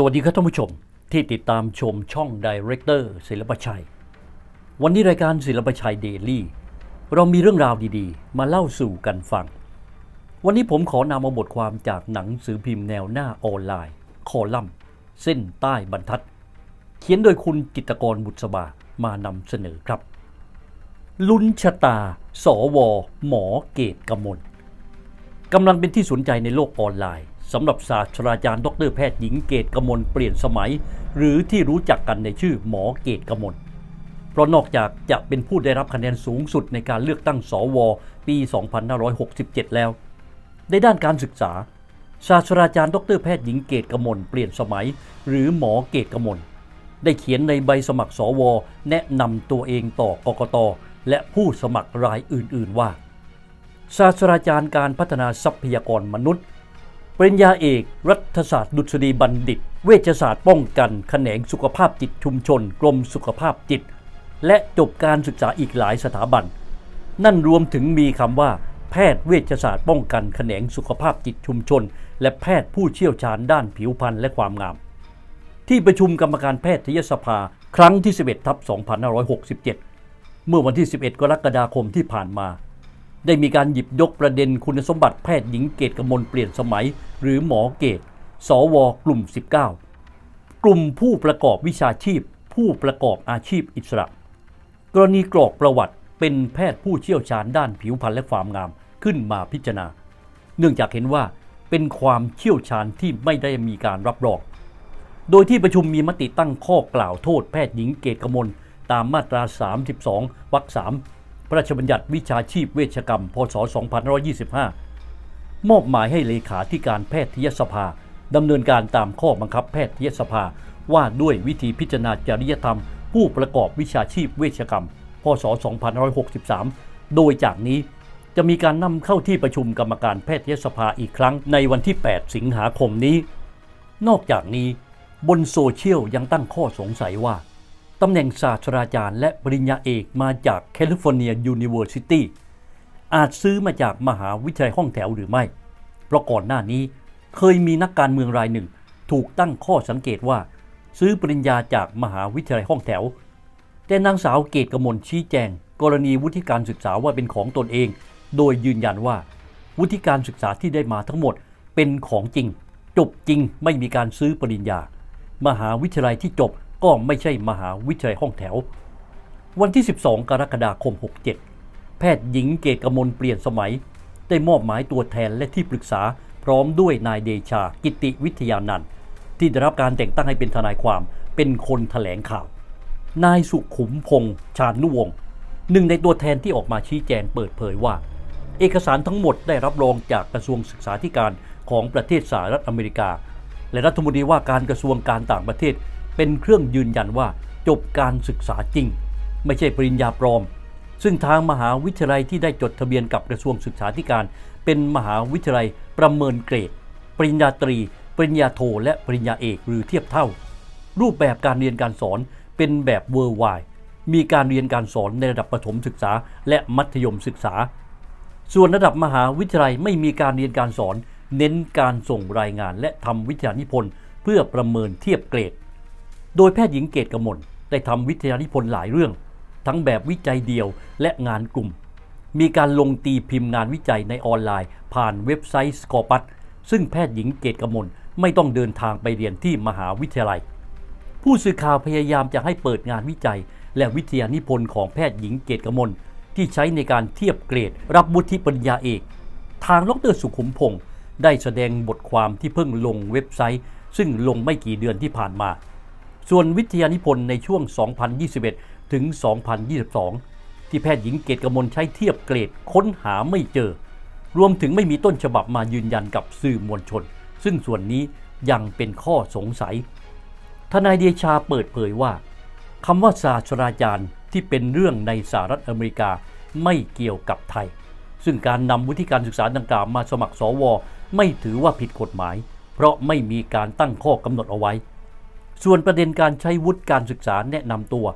สวัสดีครับท่านผู้ชมที่ติดตามชมช่องดีเรคเตอร์ศิลปชัย วันนี้รายการศิลปชัยเดลี่เรามีเรื่องราวดีๆ มาเล่าสู่กันฟัง วันนี้ผมขอนำเอาบทความจากหนังสือพิมพ์แนวหน้าออนไลน์ คอลัมน์ เส้นใต้บรรทัด เขียนโดยคุณจิตรกรบุษบามานำเสนอครับ ลุ้นชะตา สว หมอเกตกมลกำลังเป็นที่สนใจในโลกออนไลน์ สำหรับศาสตราจารย์ดรแพทย์หญิงเกตกมลเปลี่ยนสมัย หรือที่รู้จักกันในชื่อหมอเกตกมลเพราะนอกจากจะเป็นผู้ได้รับคะแนนสูงสุดในการเลือกตั้งสว ปี 2567 แล้ว ในด้านการศึกษา ศาสตราจารย์ดรแพทย์หญิงเกตกมลเปลี่ยนสมัย หรือหมอเกตกมลได้เขียนในใบสมัครสว แนะนำตัวเองต่อกกตและผู้สมัครรายอื่น ๆ ว่าศาสตราจารย์การพัฒนาทรัพยากรมนุษย์ ปริญญาเอกรัฐศาสตร์ดุษฎีบัณฑิต เวชศาสตร์ป้องกันแขนงสุขภาพจิตชุมชน กรมสุขภาพจิต และจบการศึกษาอีกหลายสถาบัน นั่นรวมถึงมีคำว่า แพทย์เวชศาสตร์ป้องกันแขนงสุขภาพจิตชุมชน และแพทย์ผู้เชี่ยวชาญด้านผิวพรรณและความงาม ที่ประชุมกรรมการแพทยสภา ครั้งที่ 11ทับ2567 เมื่อวันที่ 11 กรกฎาคมที่ผ่านมา ได้มีการหยิบยกประเด็นคุณสมบัติแพทย์หญิงเกตกมลเปลี่ยนสมัย หรือหมอเกต สวกลุ่ม 19 กลุ่มผู้ประกอบวิชาชีพ ผู้ประกอบอาชีพอิสระ กรณีกรอกประวัติเป็นแพทย์ผู้เชี่ยวชาญด้านผิวพรรณและความงามขึ้นมาพิจารณา เนื่องจากเห็นว่าเป็นความเชี่ยวชาญที่ไม่ได้มีการรับรอง โดยที่ประชุมมีมติตั้งข้อกล่าวโทษแพทย์หญิงเกตกมลตามมาตรา 32วรรค3 พระราชบัญญัติวิชาชีพเวชกรรม พศ 2525 มอบหมายให้เลขาธิการแพทยสภาดำเนินการตามข้อบังคับแพทยสภา ว่าด้วยวิธีพิจารณาจริยธรรม ผู้ประกอบวิชาชีพเวชกรรม พศ 2563 โดยจากนี้จะมีการนำเข้าที่ประชุมกรรมการแพทยสภาอีกครั้งในวันที่ 8 สิงหาคมนี้ นอกจากนี้ บนโซเชียลยังตั้งข้อสงสัยว่า ตำแหน่งศาสตราจารย์และปริญญาเอกมาจากแคลิฟอร์เนียยูนิเวอร์ซิตี้อาจซื้อมาจากมหาวิทยาลัยห้องแถวหรือไม่ เพราะก่อนหน้านี้เคยมีนักการเมืองรายหนึ่ง ถูกตั้งข้อสังเกตว่า ซื้อปริญญาจากมหาวิทยาลัยห้องแถว แต่นางสาวเกตกมลชี้แจง กรณีวุฒิการศึกษาว่าเป็นของตนเอง โดยยืนยันว่า วุฒิการศึกษาที่ได้มาทั้งหมดเป็นของจริง จบจริงไม่มีการซื้อปริญญา มหาวิทยาลัยที่จบ ก็ไม่ใช่มหาวิทยาลัยห้องแถว วันที่ 12 กรกฎาคม 67 แพทย์หญิงเกตกมลเปลี่ยนสมัย ได้มอบหมายตัวแทนและที่ปรึกษาพร้อมด้วยนายเดชากิติวิทยานันท์ที่ได้รับการแต่งตั้งให้เป็นทนายความเป็นคนแถลงข่าว นายสุขุมพงษ์ชาญนุวงศ์หนึ่งในตัวแทนที่ออกมาชี้แจงเปิดเผยว่า เอกสารทั้งหมดได้รับรองจากกระทรวงศึกษาธิการของประเทศสหรัฐอเมริกา และรัฐมนตรีว่าการกระทรวงการต่างประเทศ เป็นเครื่องยืนยันว่าจบการศึกษาจริง ไม่ใช่ปริญญาปลอม ซึ่งทางมหาวิทยาลัยที่ได้จดทะเบียนกับกระทรวงศึกษาธิการ เป็นมหาวิทยาลัยประเมินเกรด ปริญญาตรี ปริญญาโท และปริญญาเอกหรือเทียบเท่า รูปแบบการเรียนการสอนเป็นแบบเวอร์ไวมีการเรียนการสอนในระดับประถมศึกษา และมัธยมศึกษา ส่วนระดับมหาวิทยาลัยไม่มีการเรียนการสอน เน้นการส่งรายงานและทำวิทยานิพนธ์เพื่อประเมินเทียบเกรด โดยแพทย์หญิงเกตกมลได้ทำวิทยานิพนธ์หลายเรื่อง ทั้งแบบวิจัยเดียวและงานกลุ่ม มีการลงตีพิมพ์งานวิจัยในออนไลน์ ผ่านเว็บไซต์สกอปัสซึ่งแพทย์หญิงเกตกมลไม่ต้องเดินทางไปเรียนที่มหาวิทยาลัย ผู้สื่อข่าวพยายามจะให้เปิดงานวิจัย และวิทยานิพนธ์ของแพทย์หญิงเกตกมลที่ใช้ในการเทียบเกรด รับวุฒิปริญญาเอก ทางดรสุขุมพงศ์ได้แสดงบทความที่เพิ่งลงเว็บไซต์ ซึ่งลงไม่กี่เดือนที่ผ่านมา ส่วนวิทยานิพนธ์ในช่วง 2021 ถึง 2022 ที่แพทย์หญิงเกตกมลใช้เทียบเกรดค้นหาไม่เจอ รวมถึงไม่มีต้นฉบับมายืนยันกับสื่อมวลชน ซึ่งส่วนนี้ยังเป็นข้อสงสัย ทนายเดชาเปิดเผยว่าคำว่าศาสตราจารย์ที่เป็นเรื่องในสหรัฐอเมริกาไม่เกี่ยวกับไทย ซึ่งการนำวุฒิการศึกษาดังกล่าวมาสมัครสว ไม่ถือว่าผิดกฎหมาย เพราะไม่มีการตั้งข้อกำหนดเอาไว้ ส่วนประเด็นการใช้วุฒิการศึกษาแนะนำตัว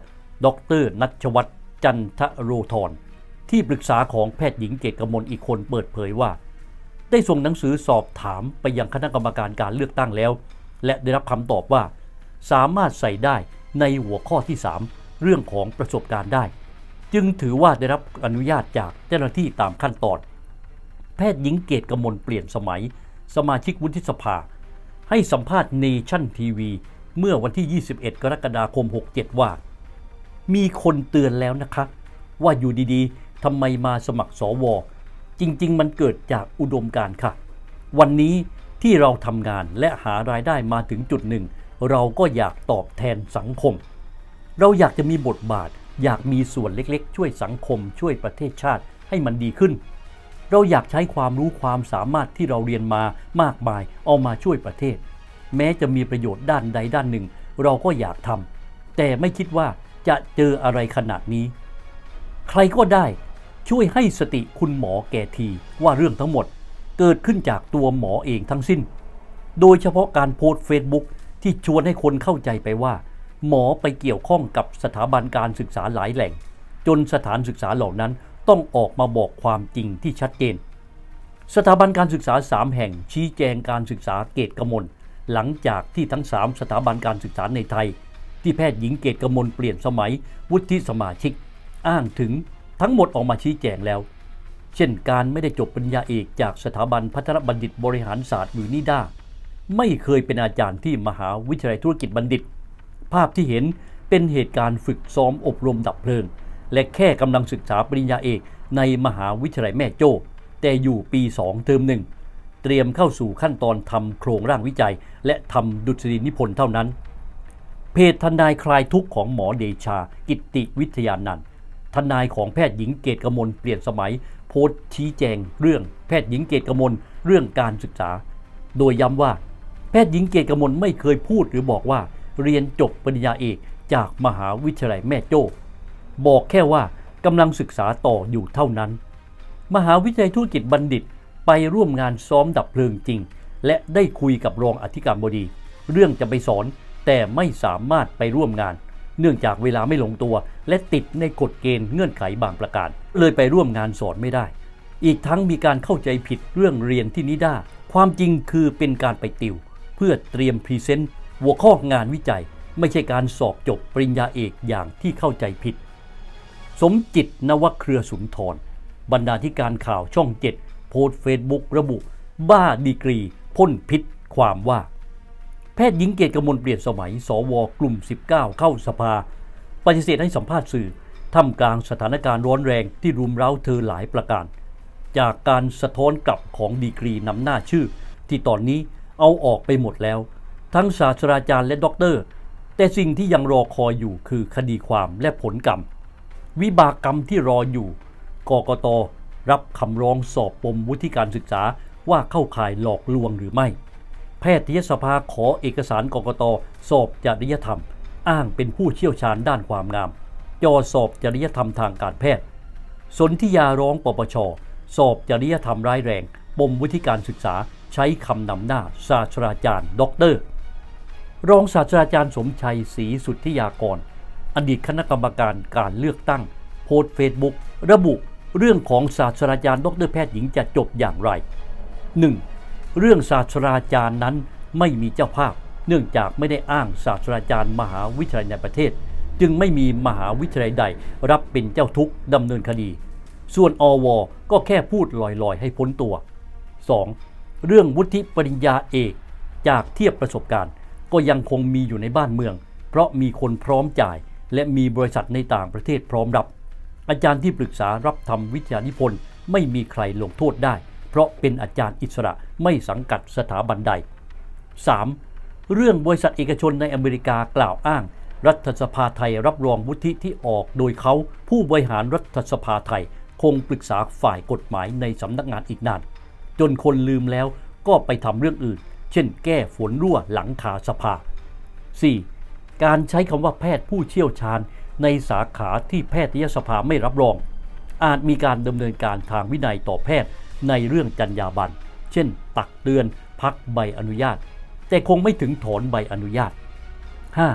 ดรนัชวัฒน์จันทโรธรที่ปรึกษาของแพทย์หญิงเกตกมลอีกคนเปิดเผยว่า ได้ส่งหนังสือสอบถามไปยังคณะกรรมการการเลือกตั้งแล้ว และได้รับคำตอบว่า สามารถใส่ได้ในหัวข้อที่ 3 เรื่องของประสบการณ์ได้ จึงถือว่าได้รับอนุญาตจากเจ้าหน้าที่ตามขั้นตอน แพทย์หญิงเกตกมลเปลี่ยนสมัย สมาชิกวุฒิสภา ให้สัมภาษณ์เนชั่นทีวี เมื่อวันที่ 21 กรกฎาคม 67 ว่า มีคนเตือนแล้วนะคะว่าอยู่ดีๆทำไมมาสมัครสวจริง ๆ มันเกิดจากอุดมการ์ค่ะ วันนี้ที่เราทำงานและหารายได้มาถึงจุดหนึ่ง เราก็อยากตอบแทนสังคม เราอยากจะมีบทบาท อยากมีส่วนเล็กๆ ช่วยสังคม ช่วยประเทศชาติให้มันดีขึ้น เราอยากใช้ความรู้ความสามารถที่เราเรียนมามากมายเอามาช่วยประเทศ แม้จะมีประโยชน์ด้านใดด้านหนึ่ง เราก็อยากทำแต่ไม่คิดว่าจะเจออะไรขนาดนี้ ใครก็ได้ช่วยให้สติคุณหมอแก่ทีว่าเรื่องทั้งหมดเกิดขึ้นจากตัวหมอเองทั้งสิ้น โดยเฉพาะการโพสต์เฟซบุ๊กที่ชวนให้คนเข้าใจไปว่า หมอไปเกี่ยวข้องกับสถาบันการศึกษาหลายแหล่ง จนสถานศึกษาเหล่านั้นต้องออกมาบอกความจริงที่ชัดเจน สถาบันการศึกษา 3 แห่งชี้แจงการศึกษาเกตกมล หลังจากที่ทั้ง 3 สถาบันการศึกษาในไทย ที่แพทย์หญิงเกตกมลเปลี่ยนสมัย วุฒิสมาชิก อ้างถึงทั้งหมดออกมาชี้แจงแล้ว เช่นการไม่ได้จบปริญญาเอกจากสถาบันพัฒนบัณฑิตบริหารศาสตร์หรือนิด้าไม่เคยเป็นอาจารย์ที่มหาวิทยาลัยธุรกิจบัณฑิต ภาพที่เห็นเป็นเหตุการณ์ฝึกซ้อมอบรมดับเพลิง และแค่กำลังศึกษาปริญญาเอกในมหาวิทยาลัยแม่โจ้ แต่อยู่ปี 2 เทอมหนึ่ง เตรียมเข้าสู่ขั้นตอนทำโครงร่างวิจัย และทำดุษฎีนิพนธ์เท่านั้น เพจทนายคลายทุกข์ของหมอเดชา กิตติวิทยานันท์ทนายของแพทย์หญิงเกตกมลเปลี่ยนสมัย โพสต์ชี้แจงเรื่องแพทย์หญิงเกตกมลเรื่องการศึกษา โดยย้ำว่า แพทย์หญิงเกตกมลไม่เคยพูดหรือบอกว่า เรียนจบปริญญาเอกจากมหาวิทยาลัยแม่โจ้ บอกแค่ว่ากำลังศึกษาต่ออยู่เท่านั้น มหาวิทยาลัยธุรกิจบัณฑิต ไปร่วมงานซ้อมดับเพลิงจริง และได้คุยกับรองอธิการบดี เรื่องจะไปสอนแต่ไม่สามารถไปร่วมงาน เนื่องจากเวลาไม่ลงตัว และติดในกฎเกณฑ์เงื่อนไขบางประการ เลยไปร่วมงานสอนไม่ได้ อีกทั้งมีการเข้าใจผิดเรื่องเรียนที่นิด้าความจริงคือเป็นการไปติว เพื่อเตรียมพรีเซนต์หัวข้องานวิจัย ไม่ใช่การสอบจบปริญญาเอกอย่างที่เข้าใจผิด สมจิตนวเครือสุนทรบรรณาธิการข่าวช่องเจ็ด โพสต์เฟซบุ๊กระบุ บ้าดีกรีพ่นพิษความว่า แพทย์หญิงเกตกมลเปลี่ยนสมัย สวกลุ่ม 19 เข้าสภา ปฏิเสธให้สัมภาษณ์สื่อท่ามกลางสถานการณ์ร้อนแรงที่รุมเร้าเธอหลายประการ จากการสะท้อนกลับของดีกรีนำหน้าชื่อ ที่ตอนนี้เอาออกไปหมดแล้ว ทั้งศาสตราจารย์และด็อกเตอร์ แต่สิ่งที่ยังรอคอยอยู่คือคดีความและผลกรรม วิบากกรรมที่รออยู่กกต รับคำร้องสอบปมวุฒิการศึกษาว่าเข้าข่ายหลอกลวงหรือไม่ แพทยสภาขอเอกสารกกตสอบจริยธรรม อ้างเป็นผู้เชี่ยวชาญด้านความงาม จอสอบจริยธรรมทางการแพทย์ สนธิยาร้องปปช สอบจริยธรรมร้ายแรง ปมวุฒิการศึกษาใช้คำนำหน้าศาสตราจารย์ด็อกเตอร์ รองศาสตราจารย์สมชัยศรีสุทธิยากร อดีตคณะกรรมการการเลือกตั้ง โพสต์เฟซบุ๊กระบุ เรื่องของศาสตราจารย์ดรแพทย์หญิงจะจบอย่างไร 1. เรื่องศาสตราจารย์นั้นไม่มีเจ้าภาพ เนื่องจากไม่ได้อ้างศาสตราจารย์มหาวิทยาลัยในประเทศ จึงไม่มีมหาวิทยาลัยใด รับเป็นเจ้าทุกข์ดำเนินคดี ส่วนอวก็แค่พูดลอยๆ ให้พ้นตัว 2. เรื่องวุฒิปริญญาเอกจากเทียบประสบการณ์ ก็ยังคงมีอยู่ในบ้านเมือง เพราะมีคนพร้อมจ่าย และมีบริษัทในต่างประเทศพร้อมรับ อาจารย์ที่ปรึกษารับทำวิทยานิพนธ์ไม่มีใครลงโทษได้ เพราะเป็นอาจารย์อิสระไม่สังกัดสถาบันใด 3. เรื่องบริษัทเอกชนในอเมริกากล่าวอ้าง รัฐสภาไทยรับรองวุฒิที่ออกโดยเขาผู้บริหารรัฐสภาไทย คงปรึกษาฝ่ายกฎหมายในสำนักงานอีกนาน จนคนลืมแล้วก็ไปทำเรื่องอื่น เช่น แก้ฝนรั่วหลังคาสภา 4. การใช้คำว่าแพทย์ผู้เชี่ยวชาญ ในสาขาที่แพทยสภาไม่รับรอง อาจมีการดำเนินการทางวินัยต่อแพทย์ในเรื่องจรรยาบรรณเช่น ตักเตือนพักใบอนุญาต แต่คงไม่ถึงถอนใบอนุญาต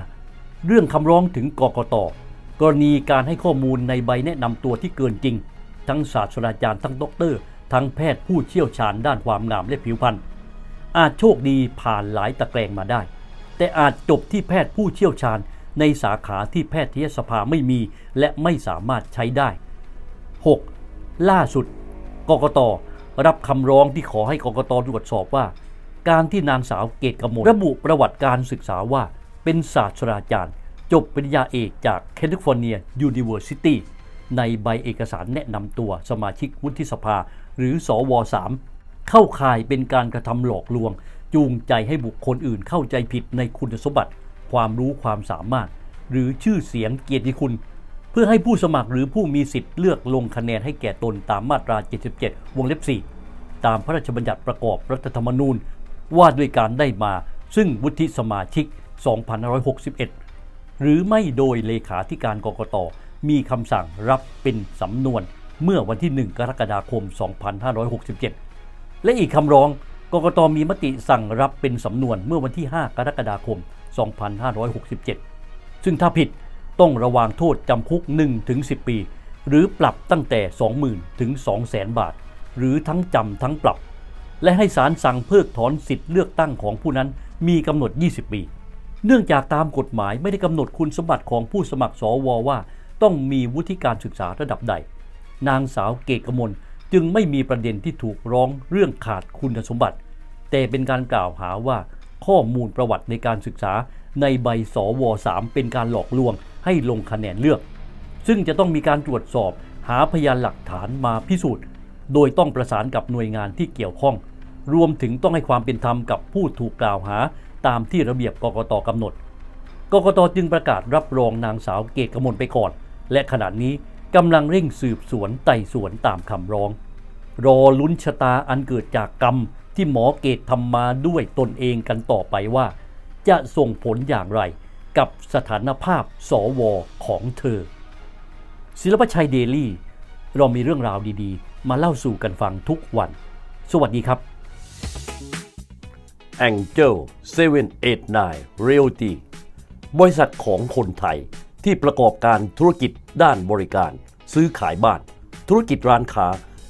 5. เรื่องคำร้องถึงกกตกรณีการให้ข้อมูลในใบแนะนำตัวที่เกินจริง ทั้งศาสตราจารย์ทั้งด็อกเตอร์ ทั้งแพทย์ผู้เชี่ยวชาญด้านความงามและผิวพรรณอาจโชคดีผ่านหลายตะแกรงมาได้ แต่อาจจบที่แพทย์ผู้เชี่ยวชาญ ในสาขาที่แพทยสภาไม่มีและไม่สามารถใช้ได้ 6. ล่าสุด กกตรับคำร้องที่ขอให้กกตตรวจสอบว่า การที่นางสาวเกตกมลระบุประวัติการศึกษาว่า เป็นศาสตราจารย์ จบปริญญาเอกจากแคลิฟอร์เนียยูนิเวอร์ซิตี้ในใบเอกสารแนะนำตัวสมาชิกวุฒิสภา หรือสว3เข้าข่ายเป็นการกระทำหลอกลวง จูงใจให้บุคคลอื่นเข้าใจผิดในคุณสมบัติ ความรู้ความสามารถ หรือชื่อเสียงเกียรติคุณ เพื่อให้ผู้สมัครหรือผู้มีสิทธิ์เลือกลงคะแนนให้แก่ตนตามมาตรา 77 วงเล็บ 4 ตามพระราชบัญญัติประกอบรัฐธรรมนูญ ว่าด้วยการได้มา ซึ่งวุฒิสมาชิก 2561 หรือไม่โดยเลขาธิการกกต มีคำสั่งรับเป็นสำนวนเมื่อวันที่ 1 กรกฎาคม 2567 และอีกคำร้องกกตมีมติสั่งรับเป็นสำนวนเมื่อวันที่ 5 กรกฎาคม 2567 ซึ่งถ้าผิดต้องระวางโทษจำคุก 1-10 ปี หรือปรับตั้งแต่ 20,000 ถึง 200,000 บาท หรือทั้งจำทั้งปรับ และให้ศาลสั่งเพิกถอนสิทธิ์เลือกตั้งของผู้นั้นมีกำหนด 20 ปี เนื่องจากตามกฎหมายไม่ได้กำหนดคุณสมบัติของผู้สมัครสวว่าต้องมีวุฒิการศึกษาระดับใด นางสาวเกตกมลจึงไม่มีประเด็นที่ถูกร้องเรื่องขาดคุณสมบัติ แต่เป็นการกล่าวหาว่า ข้อมูลประวัติในการศึกษาในใบสว3เป็นการหลอกลวงให้ลงคะแนนเลือก ซึ่งจะต้องมีการตรวจสอบหาพยานหลักฐานมาพิสูจน์ โดยต้องประสานกับหน่วยงานที่เกี่ยวข้อง รวมถึงต้องให้ความเป็นธรรมกับผู้ถูกกล่าวหา ตามที่ระเบียบกกตกำหนด กกตจึงประกาศรับรองนางสาวเกตกมลไปก่อน และขณะนี้กำลังเร่งสืบสวนไต่สวนตามคำร้อง รอลุ้นชะตาอันเกิดจากกรรม ที่หมอเกตทำมาด้วยตนเองกันต่อไปว่า จะส่งผลอย่างไรกับสถานภาพสวของเธอ ศิลปชัยเดลี่ เรามีเรื่องราวดีๆ มาเล่าสู่กันฟังทุกวัน สวัสดีครับ Angel 789 Realty บริษัทของคนไทยที่ประกอบการธุรกิจด้านบริการ ซื้อขายบ้าน ธุรกิจร้านค้า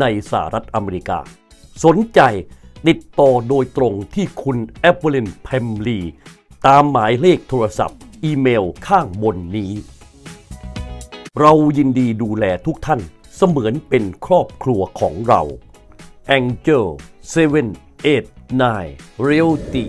ในสหรัฐอเมริกา สนใจติดต่อโดยตรงที่คุณแอปเปิลินแพมลีตามหมายเลขโทรศัพท์ อีเมลข้างบนนี้ เรายินดีดูแลทุกท่านเสมือนเป็นครอบครัวของเรา Angel 789 Realty